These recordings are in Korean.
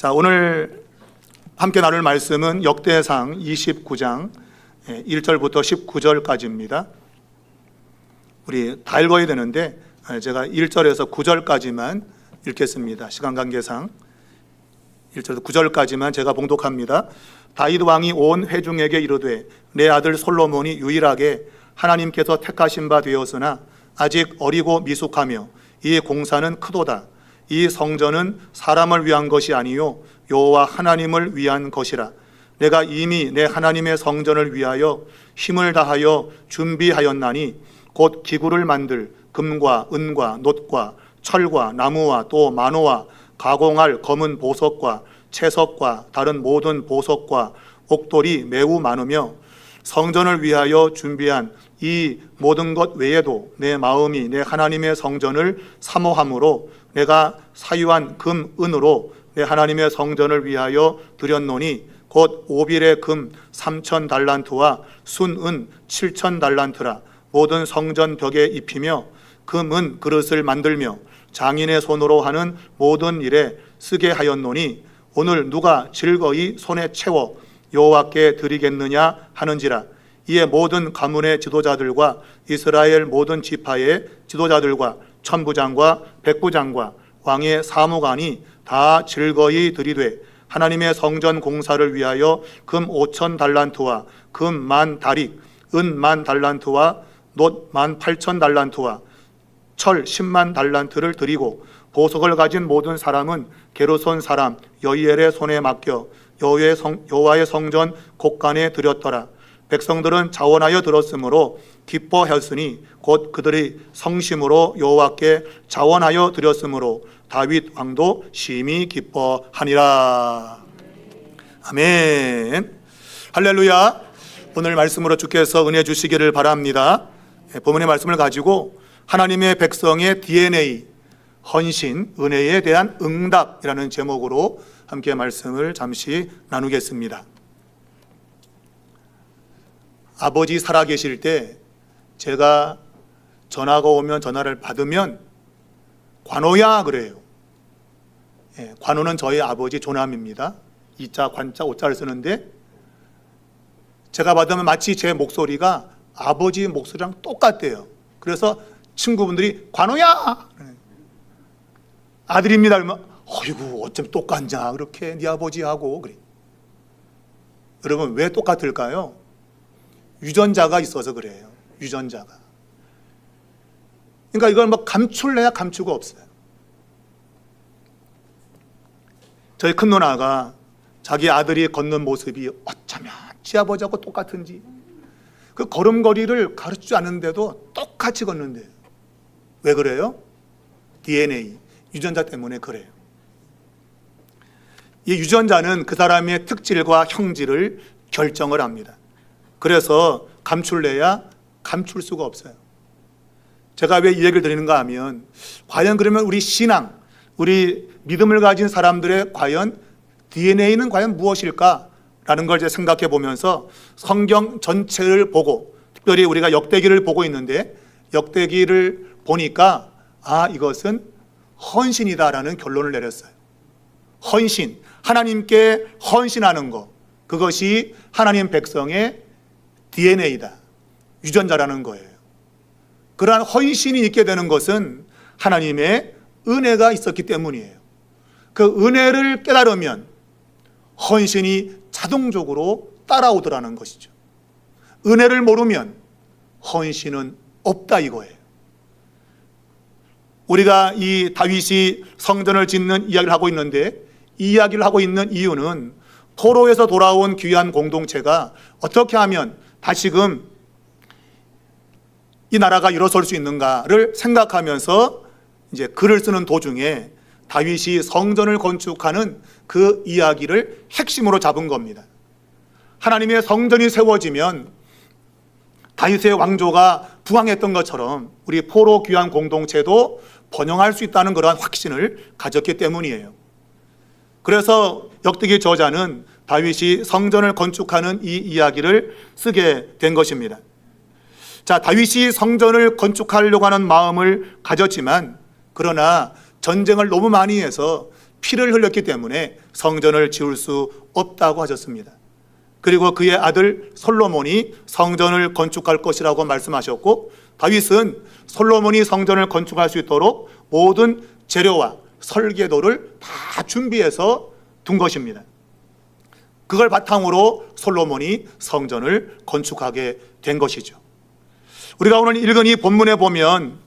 자, 오늘 함께 나눌 말씀은 역대상 29장 1절부터 19절까지입니다. 우리 다 읽어야 되는데 예, 제가 1절에서 9절까지만 읽겠습니다. 시간 관계상 1절에서 9절까지만 제가 봉독합니다. 다윗 왕이 온 회중에게 이르되 내 아들 솔로몬이 유일하게 하나님께서 택하신 바 되었으나 아직 어리고 미숙하며 이 공사는 크도다. 이 성전은 사람을 위한 것이 아니요 여호와 하나님을 위한 것이라. 내가 이미 내 하나님의 성전을 위하여 힘을 다하여 준비하였나니 곧 기구를 만들 금과 은과 놋과 철과 나무와 또 만호와 가공할 검은 보석과 채석과 다른 모든 보석과 옥돌이 매우 많으며 성전을 위하여 준비한 이 모든 것 외에도 내 마음이 내 하나님의 성전을 사모함으로 내가 사유한 금, 은으로 내 하나님의 성전을 위하여 드렸노니 곧 오빌의 금 3천 달란트와 순은 7천 달란트라. 모든 성전 벽에 입히며 금은 그릇을 만들며 장인의 손으로 하는 모든 일에 쓰게 하였노니 오늘 누가 즐거이 손에 채워 여호와께 드리겠느냐 하는지라. 이에 모든 가문의 지도자들과 이스라엘 모든 지파의 지도자들과 천부장과 백부장과 왕의 사무관이 다 즐거이 드리되 하나님의 성전 공사를 위하여 금 5천 달란트와 금 만 다릭, 은 만 달란트와 놋 만 8천 달란트와 철 10만 달란트를 드리고 보석을 가진 모든 사람은 게르손 사람 여이엘의 손에 맡겨 여호와의, 성, 여호와의 성전 곡간에 드렸더라. 백성들은 자원하여 들었으므로 기뻐하였으니 곧 그들이 성심으로 여호와께 자원하여 드렸으므로 다윗 왕도 심히 기뻐하니라. 아멘. 할렐루야. 오늘 말씀으로 주께서 은혜 주시기를 바랍니다. 예, 본문의 말씀을 가지고 하나님의 백성의 DNA 헌신 은혜에 대한 응답이라는 제목으로 함께 말씀을 잠시 나누겠습니다. 아버지 살아계실 때 제가 전화가 오면 전화를 받으면 관호야 그래요. 예, 관호는 저희 아버지 조남입니다. 이자 관자 오자를 쓰는데 제가 받으면 마치 제 목소리가 아버지 목소리랑 똑같대요. 그래서 친구분들이 관호야 아들입니다. 그러면 어이구 어쩜 똑같냐 그렇게 네 아버지하고 그래. 여러분 왜 똑같을까요? 유전자가 있어서 그래요. 유전자가. 그러니까 이걸 뭐 감출래야 감추가 없어요. 저희 큰 누나가 자기 아들이 걷는 모습이 어쩌면 지 아버지하고 똑같은지 그 걸음걸이를 가르치지 않는데도 똑같이 걷는데요. 왜 그래요? DNA, 유전자 때문에 그래요. 이 유전자는 그 사람의 특질과 형질을 결정을 합니다. 그래서 감출래야 감출 수가 없어요. 제가 왜 이 얘기를 드리는가 하면 과연 그러면 우리 신앙, 우리 믿음을 가진 사람들의 과연 DNA는 과연 무엇일까라는 걸 이제 생각해 보면서 성경 전체를 보고 특별히 우리가 역대기를 보고 있는데 역대기를 보니까 아 이것은 헌신이다라는 결론을 내렸어요. 헌신, 하나님께 헌신하는 것 그것이 하나님 백성의 DNA다. 유전자라는 거예요. 그러한 헌신이 있게 되는 것은 하나님의 은혜가 있었기 때문이에요. 그 은혜를 깨달으면 헌신이 자동적으로 따라오더라는 것이죠. 은혜를 모르면 헌신은 없다 이거예요. 우리가 이 다윗이 성전을 짓는 이야기를 하고 있는데 이 이야기를 하고 있는 이유는 포로에서 돌아온 귀한 공동체가 어떻게 하면 다시금 이 나라가 일어설 수 있는가를 생각하면서 이제 글을 쓰는 도중에 다윗이 성전을 건축하는 그 이야기를 핵심으로 잡은 겁니다. 하나님의 성전이 세워지면 다윗의 왕조가 부황했던 것처럼 우리 포로 귀한 공동체도 번영할 수 있다는 그러한 확신을 가졌기 때문이에요. 그래서 역대기 저자는 다윗이 성전을 건축하는 이 이야기를 쓰게 된 것입니다. 자, 다윗이 성전을 건축하려고 하는 마음을 가졌지만 그러나 전쟁을 너무 많이 해서 피를 흘렸기 때문에 성전을 지을 수 없다고 하셨습니다. 그리고 그의 아들 솔로몬이 성전을 건축할 것이라고 말씀하셨고 다윗은 솔로몬이 성전을 건축할 수 있도록 모든 재료와 설계도를 다 준비해서 둔 것입니다. 그걸 바탕으로 솔로몬이 성전을 건축하게 된 것이죠. 우리가 오늘 읽은 이 본문에 보면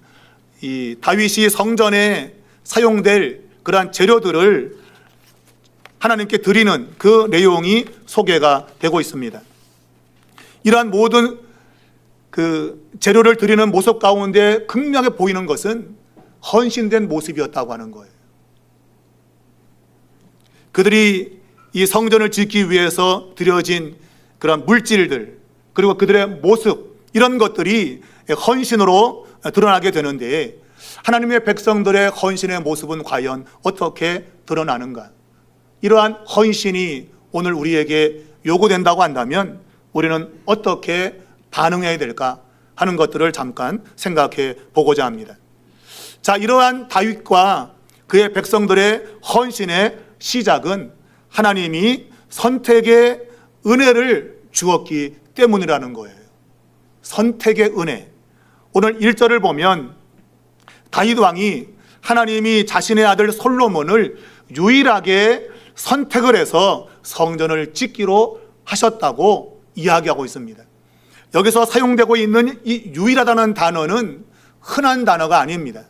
이 다윗이 성전에 사용될 그러한 재료들을 하나님께 드리는 그 내용이 소개가 되고 있습니다. 이러한 모든 그 재료를 드리는 모습 가운데 극명하게 보이는 것은 헌신된 모습이었다고 하는 거예요. 그들이 이 성전을 짓기 위해서 드려진 그런 물질들 그리고 그들의 모습 이런 것들이 헌신으로 드러나게 되는데 하나님의 백성들의 헌신의 모습은 과연 어떻게 드러나는가? 이러한 헌신이 오늘 우리에게 요구된다고 한다면 우리는 어떻게 반응해야 될까 하는 것들을 잠깐 생각해 보고자 합니다. 자, 이러한 다윗과 그의 백성들의 헌신의 시작은 하나님이 선택의 은혜를 주었기 때문이라는 거예요. 선택의 은혜. 오늘 1절을 보면 다윗 왕이 하나님이 자신의 아들 솔로몬을 유일하게 선택을 해서 성전을 짓기로 하셨다고 이야기하고 있습니다. 여기서 사용되고 있는 이 유일하다는 단어는 흔한 단어가 아닙니다.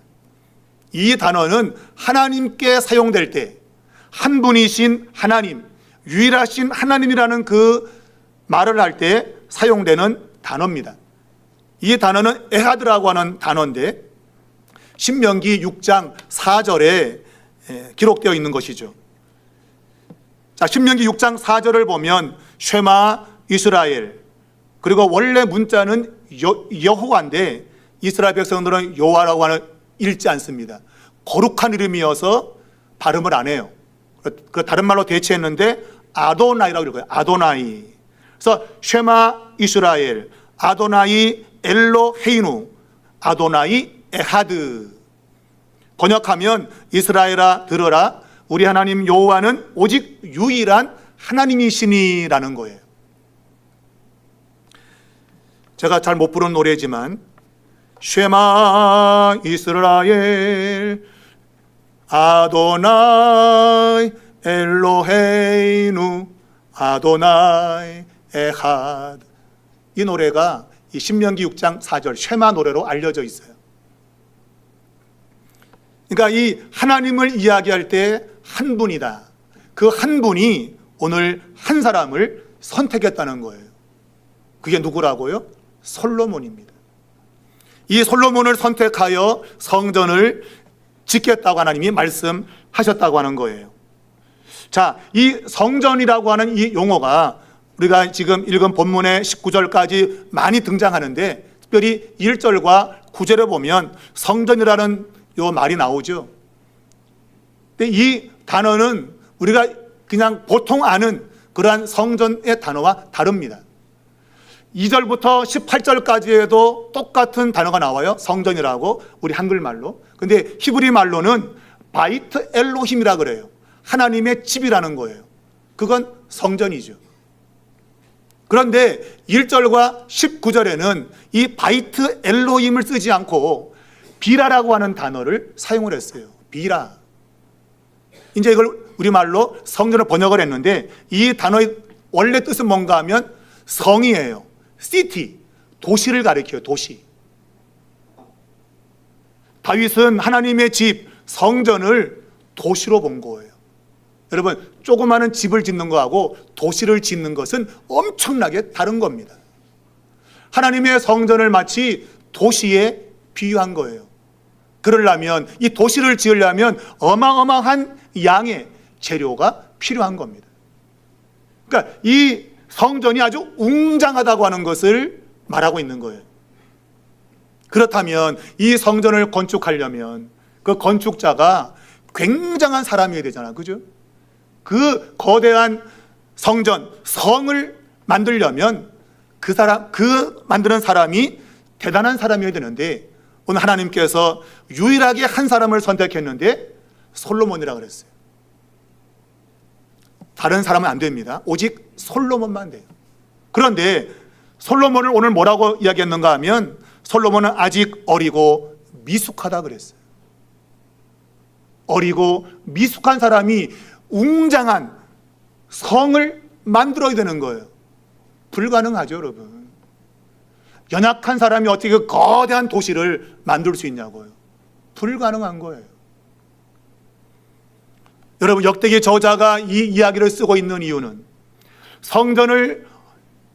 이 단어는 하나님께 사용될 때 한 분이신 하나님, 유일하신 하나님이라는 그 말을 할 때 사용되는 단어입니다. 이 단어는 에하드라고 하는 단어인데 신명기 6장 4절에 기록되어 있는 것이죠. 자, 신명기 6장 4절을 보면 쉐마 이스라엘 그리고 원래 문자는 여, 여호와인데 이스라엘 백성들은 여호와라고 하는 읽지 않습니다. 거룩한 이름이어서 발음을 안 해요. 그 다른 말로 대체했는데 아도나이라고 읽어요. 아도나이. 그래서 쉐마 이스라엘, 아도나이 엘로헤이누, 아도나이 에하드. 번역하면 이스라엘아 들어라. 우리 하나님 여호와는 오직 유일한 하나님이시니라는 거예요. 제가 잘 못 부른 노래지만 쉐마 이스라엘 아도나이 엘로헤이누 아도나이 에하드 이 노래가 이 신명기 6장 4절 쉐마 노래로 알려져 있어요. 그러니까 이 하나님을 이야기할 때 한 분이다. 그 한 분이 오늘 한 사람을 선택했다는 거예요. 그게 누구라고요? 솔로몬입니다. 이 솔로몬을 선택하여 성전을 짓겠다고 하나님이 말씀하셨다고 하는 거예요. 자, 이 성전이라고 하는 이 용어가 우리가 지금 읽은 본문의 19절까지 많이 등장하는데 특별히 1절과 9절에 보면 성전이라는 요 말이 나오죠. 근데 이 단어는 우리가 그냥 보통 아는 그러한 성전의 단어와 다릅니다. 2절부터 18절까지에도 똑같은 단어가 나와요. 성전이라고 우리 한글말로. 근데 히브리 말로는 바이트 엘로힘이라 그래요. 하나님의 집이라는 거예요. 그건 성전이죠. 그런데 1절과 19절에는 이 바이트 엘로힘을 쓰지 않고 비라라고 하는 단어를 사용을 했어요. 비라. 이제 이걸 우리말로 성전을 번역을 했는데 이 단어의 원래 뜻은 뭔가 하면 성이에요. 시티, 도시를 가리켜요. 도시. 다윗은 하나님의 집, 성전을 도시로 본 거예요. 여러분, 조그마한 집을 짓는 거하고 도시를 짓는 것은 엄청나게 다른 겁니다. 하나님의 성전을 마치 도시에 비유한 거예요. 그러려면 이 도시를 지으려면 어마어마한 양의 재료가 필요한 겁니다. 그러니까 이 성전이 아주 웅장하다고 하는 것을 말하고 있는 거예요. 그렇다면 이 성전을 건축하려면 그 건축자가 굉장한 사람이어야 되잖아. 그죠? 그 거대한 성전, 성을 만들려면 그 사람, 그 만드는 사람이 대단한 사람이어야 되는데 오늘 하나님께서 유일하게 한 사람을 선택했는데 솔로몬이라 그랬어요. 다른 사람은 안 됩니다. 오직 솔로몬만 돼요. 그런데 솔로몬을 오늘 뭐라고 이야기했는가 하면 솔로몬은 아직 어리고 미숙하다 그랬어요. 어리고 미숙한 사람이 웅장한 성을 만들어야 되는 거예요. 불가능하죠, 여러분. 연약한 사람이 어떻게 그 거대한 도시를 만들 수 있냐고요. 불가능한 거예요. 여러분, 역대기 저자가 이 이야기를 쓰고 있는 이유는 성전을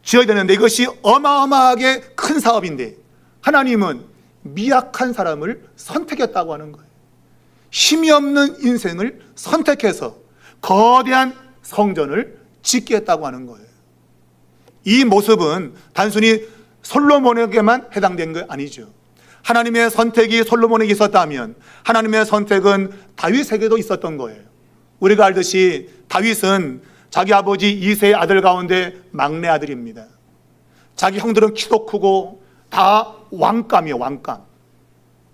지어야 되는데 이것이 어마어마하게 큰 사업인데 하나님은 미약한 사람을 선택했다고 하는 거예요. 힘이 없는 인생을 선택해서 거대한 성전을 짓게 했다고 하는 거예요. 이 모습은 단순히 솔로몬에게만 해당된 거 아니죠. 하나님의 선택이 솔로몬에게 있었다면 하나님의 선택은 다윗에게도 있었던 거예요. 우리가 알듯이 다윗은 자기 아버지 이세의 아들 가운데 막내 아들입니다. 자기 형들은 키도 크고 다 왕감이에요, 왕감.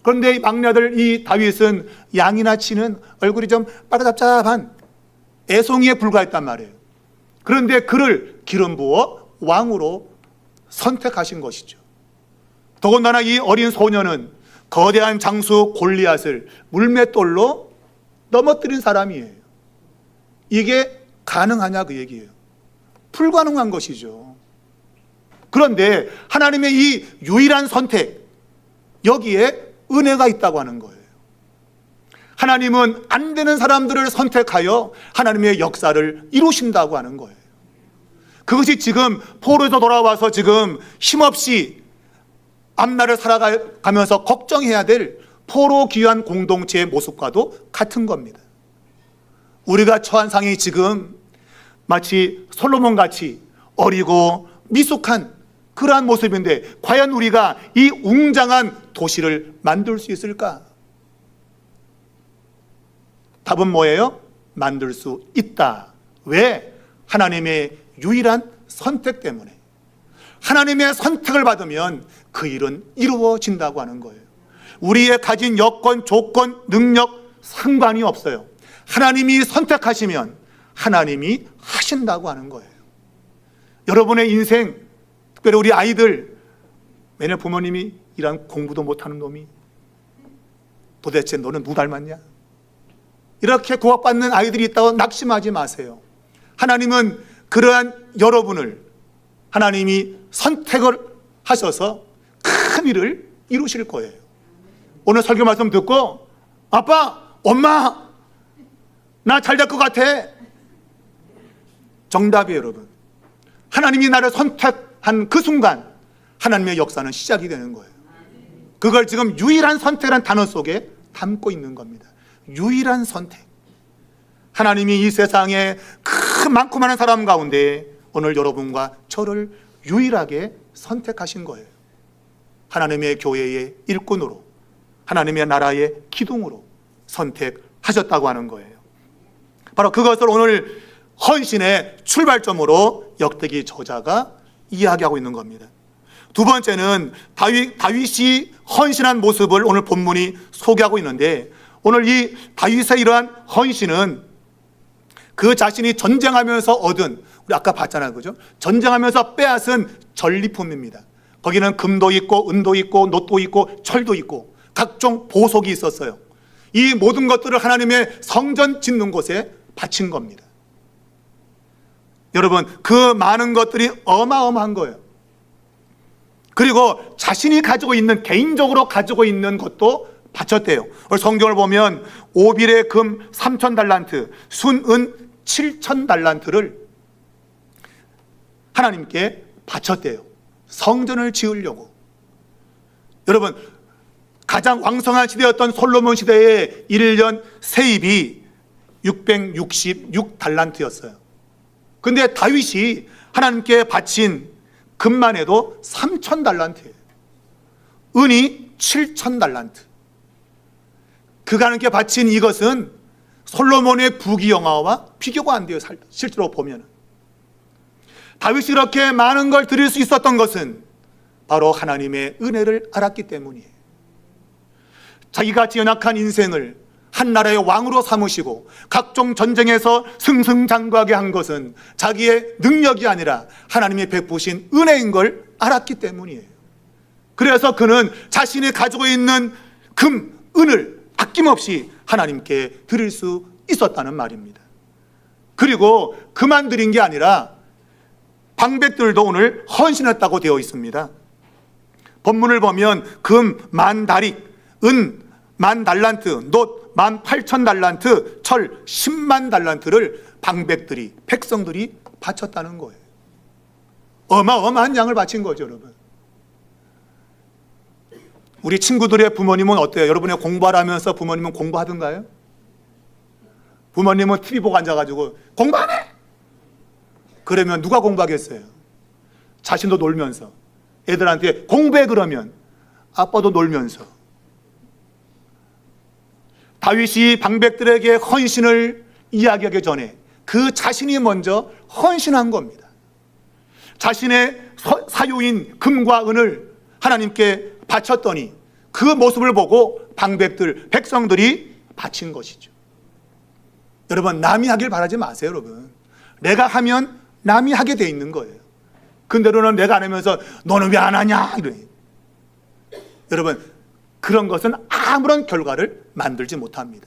그런데 이 막내 아들 이 다윗은 양이나 치는 얼굴이 좀 빨가잡잡한 애송이에 불과했단 말이에요. 그런데 그를 기름 부어 왕으로 선택하신 것이죠. 더군다나 이 어린 소년은 거대한 장수 골리앗을 물맷돌로 넘어뜨린 사람이에요. 이게 가능하냐 그 얘기예요. 불가능한 것이죠. 그런데 하나님의 이 유일한 선택 여기에 은혜가 있다고 하는 거예요. 하나님은 안 되는 사람들을 선택하여 하나님의 역사를 이루신다고 하는 거예요. 그것이 지금 포로에서 돌아와서 지금 힘없이 앞날을 살아가면서 걱정해야 될 포로 귀한 공동체의 모습과도 같은 겁니다. 우리가 처한 상이 지금 마치 솔로몬 같이 어리고 미숙한 그러한 모습인데 과연 우리가 이 웅장한 도시를 만들 수 있을까? 답은 뭐예요? 만들 수 있다. 왜? 하나님의 유일한 선택 때문에. 하나님의 선택을 받으면 그 일은 이루어진다고 하는 거예요. 우리의 가진 여건, 조건, 능력 상관이 없어요. 하나님이 선택하시면 하나님이 하신다고 하는 거예요. 여러분의 인생, 특별히 우리 아이들, 맨날 부모님이 이런 공부도 못하는 놈이 도대체 너는 누구 닮았냐? 이렇게 구박받는 아이들이 있다고 낙심하지 마세요. 하나님은 그러한 여러분을 하나님이 선택을 하셔서 큰 일을 이루실 거예요. 오늘 설교 말씀 듣고 아빠, 엄마, 나 잘 될 것 같아. 정답이에요, 여러분. 하나님이 나를 선택한 그 순간 하나님의 역사는 시작이 되는 거예요. 그걸 지금 유일한 선택이라는 단어 속에 담고 있는 겁니다. 유일한 선택. 하나님이 이 세상에 큰 많고 많은 사람 가운데 오늘 여러분과 저를 유일하게 선택하신 거예요. 하나님의 교회의 일꾼으로, 하나님의 나라의 기둥으로 선택하셨다고 하는 거예요. 바로 그것을 오늘 헌신의 출발점으로 역대기 저자가 이야기하고 있는 겁니다. 두 번째는 다윗, 다윗이 헌신한 모습을 오늘 본문이 소개하고 있는데 오늘 이 다윗의 이러한 헌신은 그 자신이 전쟁하면서 얻은 우리 아까 봤잖아요. 그죠? 전쟁하면서 빼앗은 전리품입니다. 거기는 금도 있고 은도 있고 놋도 있고 철도 있고 각종 보석이 있었어요. 이 모든 것들을 하나님의 성전 짓는 곳에 바친 겁니다. 여러분, 그 많은 것들이 어마어마한 거예요. 그리고 자신이 가지고 있는 개인적으로 가지고 있는 것도 바쳤대요. 성경을 보면 오빌의 금 3천 달란트, 순은 7천 달란트를 하나님께 바쳤대요. 성전을 지으려고. 여러분, 가장 왕성한 시대였던 솔로몬 시대의 1년 세입이 666 달란트였어요. 근데 다윗이 하나님께 바친 금만 해도 3천 달란트예요. 은이 7천 달란트. 그가 하나님께 바친 이것은 솔로몬의 부귀영화와 비교가 안 돼요. 실제로 보면. 다윗이 이렇게 많은 걸 드릴 수 있었던 것은 바로 하나님의 은혜를 알았기 때문이에요. 자기같이 연약한 인생을 한 나라의 왕으로 삼으시고 각종 전쟁에서 승승장구하게 한 것은 자기의 능력이 아니라 하나님이 베푸신 은혜인 걸 알았기 때문이에요. 그래서 그는 자신이 가지고 있는 금, 은을 아낌없이 하나님께 드릴 수 있었다는 말입니다. 그리고 그만 드린 게 아니라 방백들도 오늘 헌신했다고 되어 있습니다. 본문을 보면 금 만 다릭, 은 만 달란트, 놋 만 팔천 달란트, 철 십만 달란트를 방백들이 백성들이 바쳤다는 거예요. 어마어마한 양을 바친 거죠, 여러분. 우리 친구들의 부모님은 어때요? 여러분의 공부하라면서 부모님은 공부하던가요? 부모님은 TV 보고 앉아가지고 공부하네! 그러면 누가 공부하겠어요? 자신도 놀면서. 애들한테 공부해 그러면 아빠도 놀면서. 다윗이 방백들에게 헌신을 이야기하기 전에 그 자신이 먼저 헌신한 겁니다. 자신의 서- 사유인 금과 은을 하나님께 바쳤더니 그 모습을 보고 방백들, 백성들이 바친 것이죠. 여러분, 남이 하길 바라지 마세요, 여러분. 내가 하면 남이 하게 돼 있는 거예요. 근데로는 내가 안 하면서 너는 왜 안 하냐? 이래. 여러분, 그런 것은 아무런 결과를 만들지 못합니다.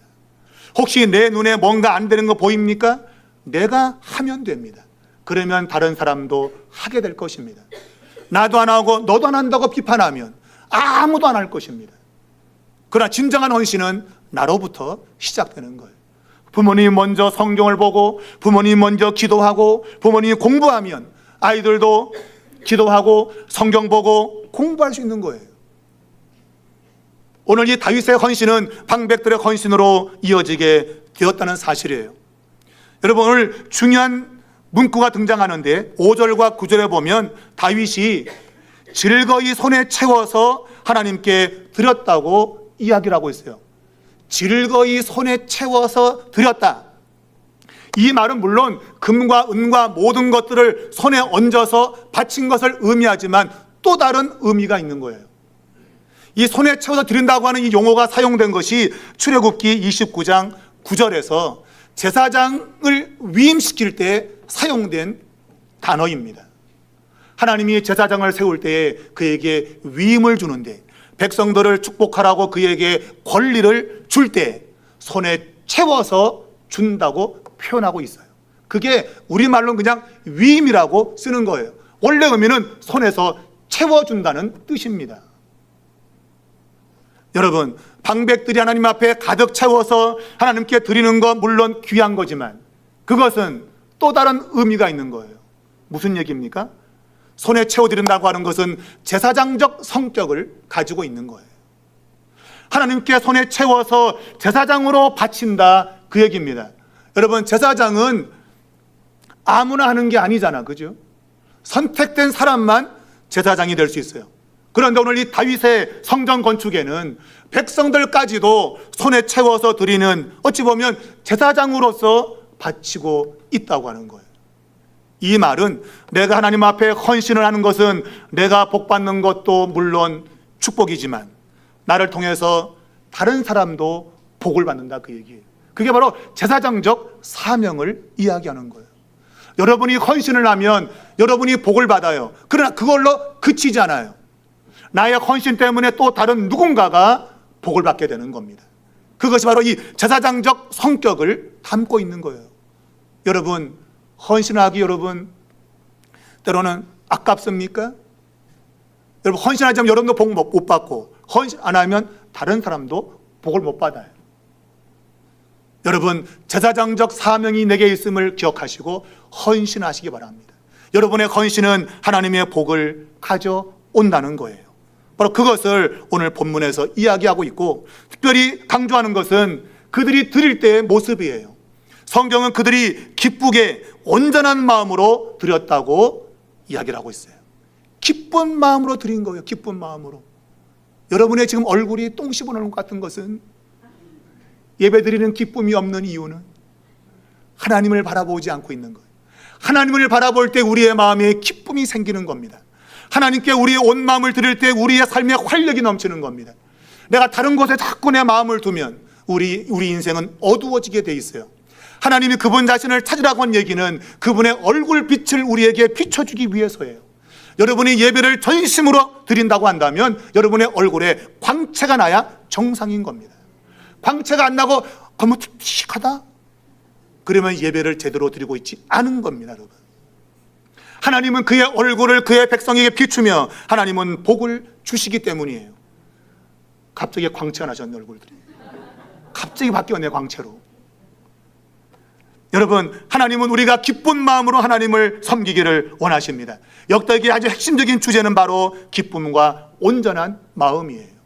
혹시 내 눈에 뭔가 안 되는 거 보입니까? 내가 하면 됩니다. 그러면 다른 사람도 하게 될 것입니다. 나도 안 하고 너도 안 한다고 비판하면 아무도 안 할 것입니다. 그러나 진정한 헌신은 나로부터 시작되는 거예요. 부모님이 먼저 성경을 보고 부모님이 먼저 기도하고 부모님이 공부하면 아이들도 기도하고 성경 보고 공부할 수 있는 거예요. 오늘 이 다윗의 헌신은 방백들의 헌신으로 이어지게 되었다는 사실이에요. 여러분 오늘 중요한 문구가 등장하는데 5절과 9절에 보면 다윗이 즐거이 손에 채워서 하나님께 드렸다고 이야기를 하고 있어요. 즐거이 손에 채워서 드렸다. 이 말은 물론 금과 은과 모든 것들을 손에 얹어서 바친 것을 의미하지만 또 다른 의미가 있는 거예요. 이 손에 채워서 드린다고 하는 이 용어가 사용된 것이 출애굽기 29장 9절에서 제사장을 위임시킬 때 사용된 단어입니다. 하나님이 제사장을 세울 때에 그에게 위임을 주는데 백성들을 축복하라고 그에게 권리를 줄 때 손에 채워서 준다고 표현하고 있어요. 그게 우리말로 그냥 위임이라고 쓰는 거예요. 원래 의미는 손에서 채워준다는 뜻입니다. 여러분, 방백들이 하나님 앞에 가득 채워서 하나님께 드리는 건 물론 귀한 거지만 그것은 또 다른 의미가 있는 거예요. 무슨 얘기입니까? 손에 채워드린다고 하는 것은 제사장적 성격을 가지고 있는 거예요. 하나님께 손에 채워서 제사장으로 바친다 그 얘기입니다. 여러분, 제사장은 아무나 하는 게 아니잖아. 그죠? 선택된 사람만 제사장이 될 수 있어요. 그런데 오늘 이 다윗의 성전 건축에는 백성들까지도 손에 채워서 드리는 어찌 보면 제사장으로서 바치고 있다고 하는 거예요. 이 말은 내가 하나님 앞에 헌신을 하는 것은 내가 복 받는 것도 물론 축복이지만 나를 통해서 다른 사람도 복을 받는다 그 얘기예요. 그게 바로 제사장적 사명을 이야기하는 거예요. 여러분이 헌신을 하면 여러분이 복을 받아요. 그러나 그걸로 그치지 않아요. 나의 헌신 때문에 또 다른 누군가가 복을 받게 되는 겁니다. 그것이 바로 이 제사장적 성격을 담고 있는 거예요. 여러분, 헌신하기 여러분 때로는 아깝습니까? 여러분 헌신하자면 여러분도 복 못 받고 헌신 안 하면 다른 사람도 복을 못 받아요. 여러분 제사장적 사명이 내게 있음을 기억하시고 헌신하시기 바랍니다. 여러분의 헌신은 하나님의 복을 가져온다는 거예요. 바로 그것을 오늘 본문에서 이야기하고 있고 특별히 강조하는 것은 그들이 드릴 때의 모습이에요. 성경은 그들이 기쁘게 온전한 마음으로 드렸다고 이야기를 하고 있어요. 기쁜 마음으로 드린 거예요. 기쁜 마음으로. 여러분의 지금 얼굴이 똥 씹어놓은 것 같은 것은 예배 드리는 기쁨이 없는 이유는 하나님을 바라보지 않고 있는 거예요. 하나님을 바라볼 때 우리의 마음에 기쁨이 생기는 겁니다. 하나님께 우리의 온 마음을 드릴 때 우리의 삶에 활력이 넘치는 겁니다. 내가 다른 곳에 자꾸 내 마음을 두면 우리 우리 인생은 어두워지게 돼 있어요. 하나님이 그분 자신을 찾으라고 한 얘기는 그분의 얼굴 빛을 우리에게 비춰 주기 위해서예요. 여러분이 예배를 전심으로 드린다고 한다면 여러분의 얼굴에 광채가 나야 정상인 겁니다. 광채가 안 나고 너무 칙칙하다? 그러면 예배를 제대로 드리고 있지 않은 겁니다, 여러분. 하나님은 그의 얼굴을 그의 백성에게 비추며 하나님은 복을 주시기 때문이에요. 갑자기 광채가 나셨네, 얼굴들이. 갑자기 바뀌었네, 광채로. 여러분, 하나님은 우리가 기쁜 마음으로 하나님을 섬기기를 원하십니다. 역대기의 아주 핵심적인 주제는 바로 기쁨과 온전한 마음이에요.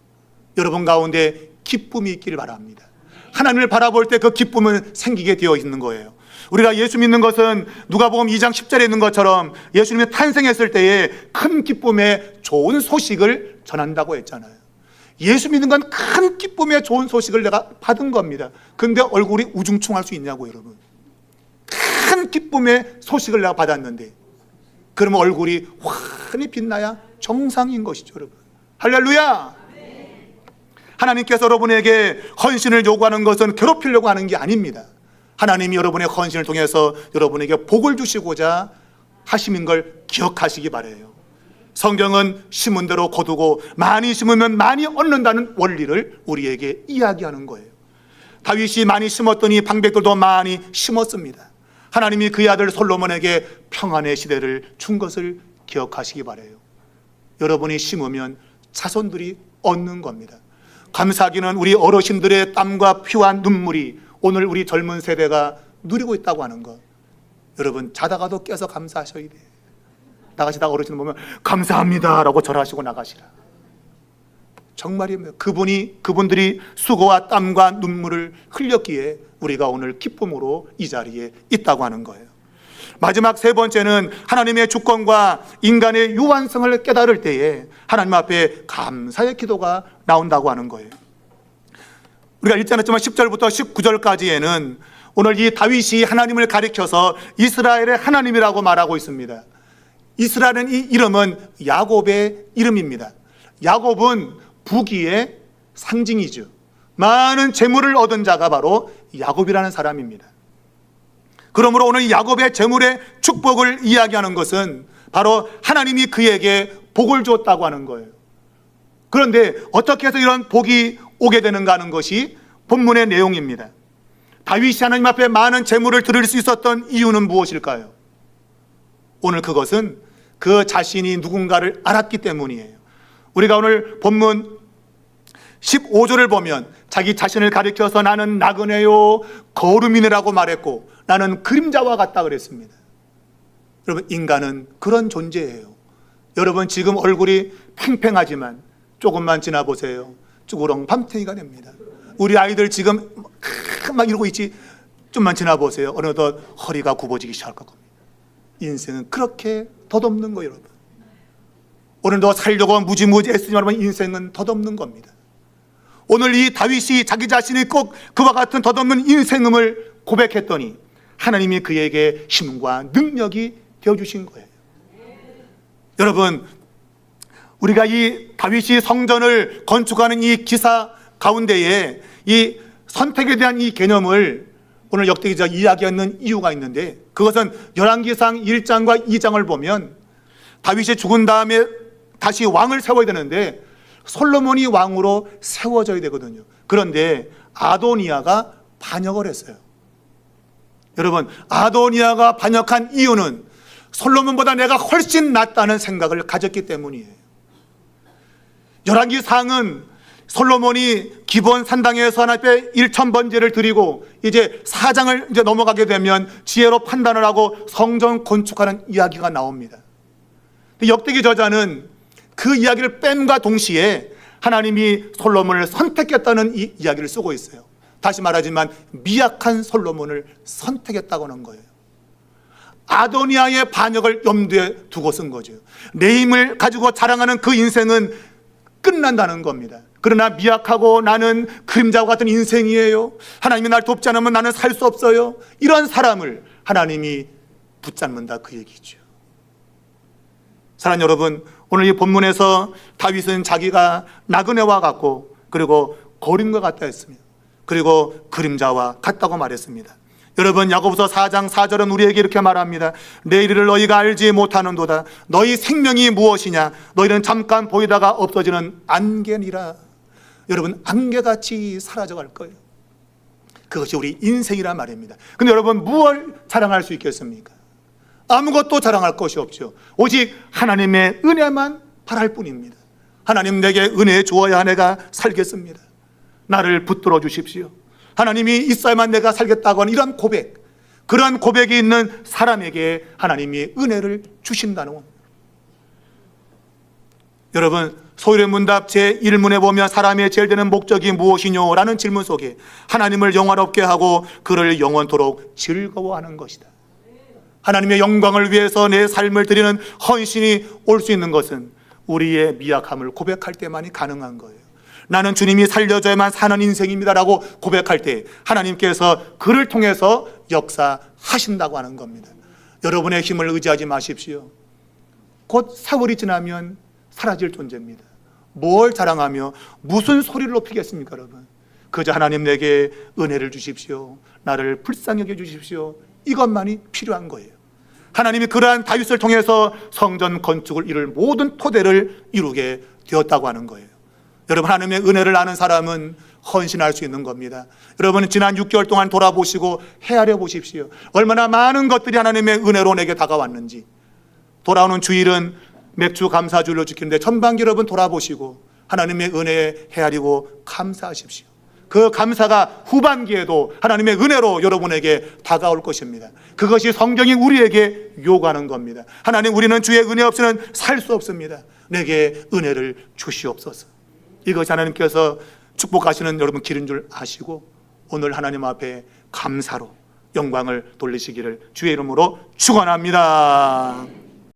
여러분 가운데 기쁨이 있기를 바랍니다. 하나님을 바라볼 때 그 기쁨은 생기게 되어 있는 거예요. 우리가 예수 믿는 것은 누가복음 2장 10절에 있는 것처럼 예수님이 탄생했을 때에 큰 기쁨의 좋은 소식을 전한다고 했잖아요. 예수 믿는 건 큰 기쁨의 좋은 소식을 내가 받은 겁니다. 근데 얼굴이 우중충할 수 있냐고 여러분. 큰 기쁨의 소식을 내가 받았는데 그러면 얼굴이 환히 빛나야 정상인 것이죠, 여러분. 할렐루야! 하나님께서 여러분에게 헌신을 요구하는 것은 괴롭히려고 하는 게 아닙니다. 하나님이 여러분의 헌신을 통해서 여러분에게 복을 주시고자 하심인 걸 기억하시기 바래요. 성경은 심은 대로 거두고 많이 심으면 많이 얻는다는 원리를 우리에게 이야기하는 거예요. 다윗이 많이 심었더니 방백들도 많이 심었습니다. 하나님이 그의 아들 솔로몬에게 평안의 시대를 준 것을 기억하시기 바래요. 여러분이 심으면 자손들이 얻는 겁니다. 감사하기는 우리 어르신들의 땀과 피와 눈물이 오늘 우리 젊은 세대가 누리고 있다고 하는 것. 여러분 자다가도 깨서 감사하셔야 돼. 나가시다가 어르신 보면 감사합니다 라고 절하시고 나가시라. 정말입니다. 그분이 그분들이 수고와 땀과 눈물을 흘렸기에 우리가 오늘 기쁨으로 이 자리에 있다고 하는 거예요. 마지막 세 번째는 하나님의 주권과 인간의 유한성을 깨달을 때에 하나님 앞에 감사의 기도가 나온다고 하는 거예요. 우리가 않았지만 10절부터 19절까지에는 오늘 이 다윗이 하나님을 가리켜서 이스라엘의 하나님이라고 말하고 있습니다. 이스라엘은 이 이름은 야곱의 이름입니다. 야곱은 부귀의 상징이죠. 많은 재물을 얻은 자가 바로 야곱이라는 사람입니다. 그러므로 오늘 야곱의 재물의 축복을 이야기하는 것은 바로 하나님이 그에게 복을 주었다고 하는 거예요. 그런데 어떻게 해서 이런 복이 오게 되는가 하는 것이 본문의 내용입니다. 다윗이 하나님 앞에 많은 재물을 드릴 수 있었던 이유는 무엇일까요? 오늘 그것은 그 자신이 누군가를 알았기 때문이에요. 우리가 오늘 본문 15절을 보면 자기 자신을 가리켜서 나는 나그네요 거루민이라고 말했고 나는 그림자와 같다 그랬습니다. 여러분 인간은 그런 존재예요. 여러분 지금 얼굴이 팽팽하지만 조금만 지나 보세요. 쭈구렁 밤탱이가 됩니다. 우리 아이들 지금 막 이러고 있지. 좀만 지나 보세요. 어느덧 허리가 굽어지기 시작할 겁니다. 인생은 그렇게 덧없는 거예요, 여러분. 오늘도 살려고 무지무지 애쓰지만 인생은 덧없는 겁니다. 오늘 이 다윗이 자기 자신이 꼭 그와 같은 덧없는 인생음을 고백했더니 하나님이 그에게 힘과 능력이 되어주신 거예요. 여러분, 우리가 이 다윗이 성전을 건축하는 이 기사 가운데에 이 선택에 대한 이 개념을 오늘 역대기자 이야기하는 이유가 있는데 그것은 열왕기상 1장과 2장을 보면 다윗이 죽은 다음에 다시 왕을 세워야 되는데 솔로몬이 왕으로 세워져야 되거든요. 그런데 아도니아가 반역을 했어요. 여러분, 아도니아가 반역한 이유는 솔로몬보다 내가 훨씬 낫다는 생각을 가졌기 때문이에요. 열왕기상은 솔로몬이 기본 산당에서 하나님 앞에 1천 번제를 드리고 이제 사장을 이제 넘어가게 되면 지혜로 판단을 하고 성전 건축하는 이야기가 나옵니다. 역대기 저자는 그 이야기를 뺀과 동시에 하나님이 솔로몬을 선택했다는 이 이야기를 쓰고 있어요. 다시 말하지만 미약한 솔로몬을 선택했다고 하는 거예요. 아도니아의 반역을 염두에 두고 쓴 거죠. 내 힘을 가지고 자랑하는 그 인생은 끝난다는 겁니다. 그러나 미약하고 나는 그림자와 같은 인생이에요. 하나님이 날 돕지 않으면 나는 살 수 없어요. 이런 사람을 하나님이 붙잡는다 그 얘기죠. 사랑 여러분, 오늘 이 본문에서 다윗은 자기가 나그네와 같고 그리고 거린과 같다 했습니다. 그리고 그림자와 같다고 말했습니다. 여러분 야고보서 4장 4절은 우리에게 이렇게 말합니다. 내일을 너희가 알지 못하는도다. 너희 생명이 무엇이냐? 너희는 잠깐 보이다가 없어지는 안개니라. 여러분 안개같이 사라져갈 거예요. 그것이 우리 인생이란 말입니다. 근데 여러분 무엇을 자랑할 수 있겠습니까? 아무것도 자랑할 것이 없죠. 오직 하나님의 은혜만 바랄 뿐입니다. 하나님 내게 은혜 주어야 내가 살겠습니다. 나를 붙들어 주십시오. 하나님이 있어야만 내가 살겠다고 하는 이런 고백, 그런 고백이 있는 사람에게 하나님이 은혜를 주신다는 겁니다. 여러분 소율의 문답 제 1문에 보면 사람의 제일 되는 목적이 무엇이뇨? 라는 질문 속에 하나님을 영화롭게 하고 그를 영원토록 즐거워하는 것이다. 하나님의 영광을 위해서 내 삶을 드리는 헌신이 올 수 있는 것은 우리의 미약함을 고백할 때만이 가능한 거예요. 나는 주님이 살려줘야만 사는 인생입니다라고 고백할 때 하나님께서 그를 통해서 역사하신다고 하는 겁니다. 여러분의 힘을 의지하지 마십시오. 곧 세월이 지나면 사라질 존재입니다. 뭘 자랑하며 무슨 소리를 높이겠습니까, 여러분? 그저 하나님 내게 은혜를 주십시오. 나를 불쌍히 여겨 주십시오. 이것만이 필요한 거예요. 하나님이 그러한 다윗을 통해서 성전 건축을 이룰 모든 토대를 이루게 되었다고 하는 거예요. 여러분 하나님의 은혜를 아는 사람은 헌신할 수 있는 겁니다. 여러분 지난 6개월 동안 돌아보시고 헤아려 보십시오. 얼마나 많은 것들이 하나님의 은혜로 내게 다가왔는지. 돌아오는 주일은 맥주 감사주일로 지키는데 전반기 여러분 돌아보시고 하나님의 은혜에 헤아리고 감사하십시오. 그 감사가 후반기에도 하나님의 은혜로 여러분에게 다가올 것입니다. 그것이 성경이 우리에게 요구하는 겁니다. 하나님 우리는 주의 은혜 없이는 살 수 없습니다. 내게 은혜를 주시옵소서. 이것이 하나님께서 축복하시는 여러분 길인 줄 아시고 오늘 하나님 앞에 감사로 영광을 돌리시기를 주의 이름으로 축원합니다.